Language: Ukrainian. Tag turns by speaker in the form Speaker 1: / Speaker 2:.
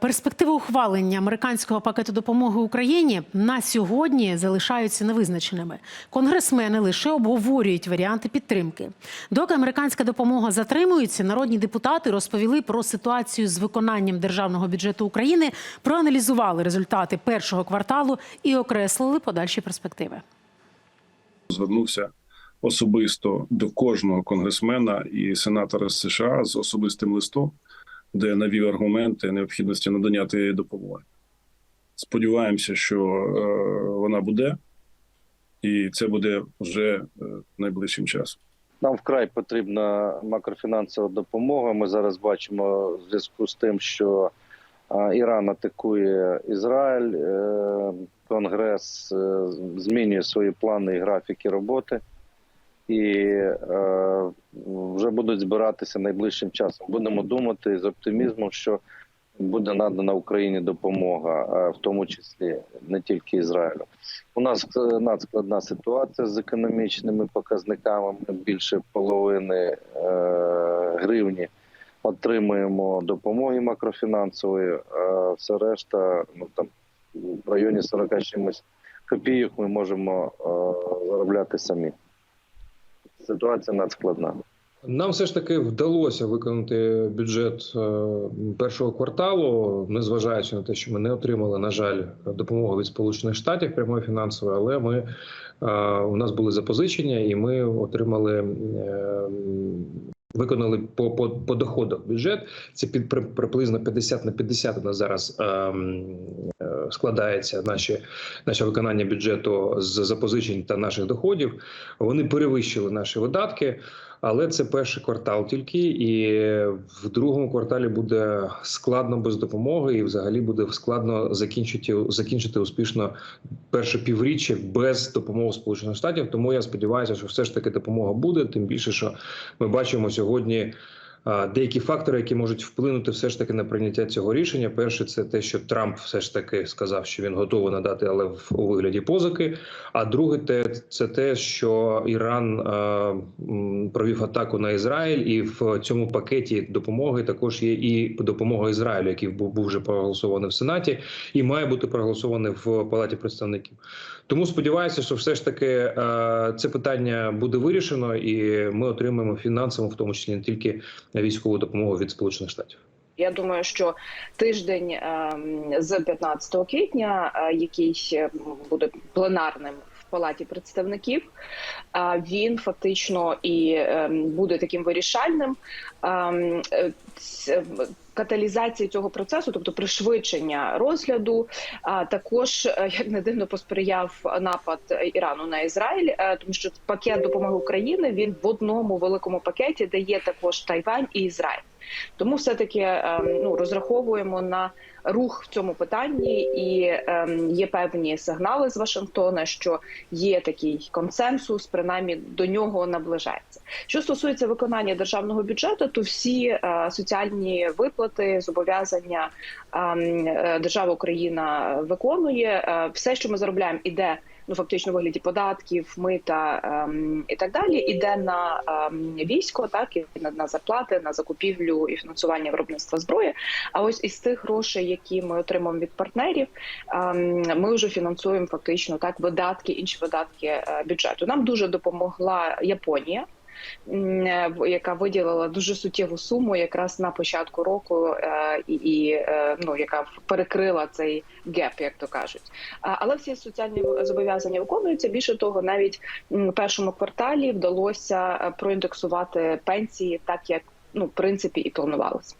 Speaker 1: Перспективи ухвалення американського пакету допомоги Україні на сьогодні залишаються невизначеними. Конгресмени лише обговорюють варіанти підтримки. Доки американська допомога затримується, народні депутати розповіли про ситуацію з виконанням державного бюджету України, проаналізували результати першого кварталу і окреслили подальші перспективи.
Speaker 2: звернувся особисто до кожного конгресмена і сенатора США з особистим листом, де навів аргументи необхідності надання тієї допомоги. Сподіваємося, що е, вона буде, і це буде вже е, найближчим часом.
Speaker 3: Нам вкрай потрібна макрофінансова допомога. Ми зараз бачимо в зв'язку з тим, що а, Іран атакує Ізраїль, е, Конгрес е, змінює свої плани і графіки роботи, і е, вже будуть збиратися найближчим часом. Будемо думати з оптимізмом, що буде надана Україні допомога, е, в тому числі не тільки Ізраїлю. У нас е, надскладна ситуація з економічними показниками. Ми більше половини е, гривні отримуємо допомоги макрофінансової, а все решта, ну там в районі 40 чимось копійок ми можемо е, заробляти самі. Ситуація надскладна.
Speaker 4: Нам все ж таки вдалося виконати бюджет е, першого кварталу, незважаючи на те, що ми не отримали, на жаль, допомогу від Сполучених Штатів прямої фінансової, але ми е, у нас були запозичення, і ми отримали. е, Виконали по по, по доходах бюджет. Це під приблизно 50 на 50 у нас зараз ем, складається наші наше виконання бюджету з запозичень та наших доходів. Вони перевищили наші видатки. Але це перший квартал тільки, і в другому кварталі буде складно без допомоги, і взагалі буде складно закінчити закінчити успішно перше півріччя без допомоги Сполучених Штатів. Тому я сподіваюся, що все ж таки допомога буде. Тим більше, що ми бачимо сьогодні. Деякі фактори, які можуть вплинути все ж таки на прийняття цього рішення. Перше, це те, що Трамп все ж таки сказав, що він готовий надати, але в у вигляді позики. А друге, те це те, що Іран е, провів атаку на Ізраїль, і в цьому пакеті допомоги також є і допомога Ізраїлю, який був, вже проголосований в Сенаті, і має бути проголосований в Палаті представників. Тому сподіваюся, що все ж таки е, це питання буде вирішено, і ми отримаємо фінансову, в тому числі не тільки військову допомогу від Сполучених Штатів.
Speaker 5: Я думаю, що тиждень ем, з 15 квітня, е, який буде пленарним палаті представників, е, він фактично і ем, буде таким вирішальним. Ем, е, ц- Каталізації цього процесу, тобто пришвидшення розгляду, а також е, як не дивно посприяв напад Ірану на Ізраїль, е, тому що пакет допомоги України він в одному великому пакеті, де є також Тайвань і Ізраїль. Тому все таки ну розраховуємо на рух в цьому питанні, і ем, є певні сигнали з Вашингтона, що є такий консенсус, принаймні до нього наближається. Що стосується виконання державного бюджету, то всі е, соціальні виплати, зобов'язання ем, е, держава Україна виконує. Е, все, що ми заробляємо, іде ну фактично вигляді податків, мита ем, і так далі, іде на ем, військо, так і на, на зарплати, на закупівлю і фінансування виробництва зброї. А ось із тих грошей, які ми отримуємо від партнерів, ем, ми вже фінансуємо фактично так видатки, інші видатки е, бюджету. Нам дуже допомогла Японія. е, Яка виділила дуже суттєву суму якраз на початку року, е, і, ну яка перекрила цей геп, як то кажуть. Але всі соціальні зобов'язання виконуються. Більше того, навіть в першому кварталі вдалося проіндексувати пенсії так, як ну в принципі і планувалося.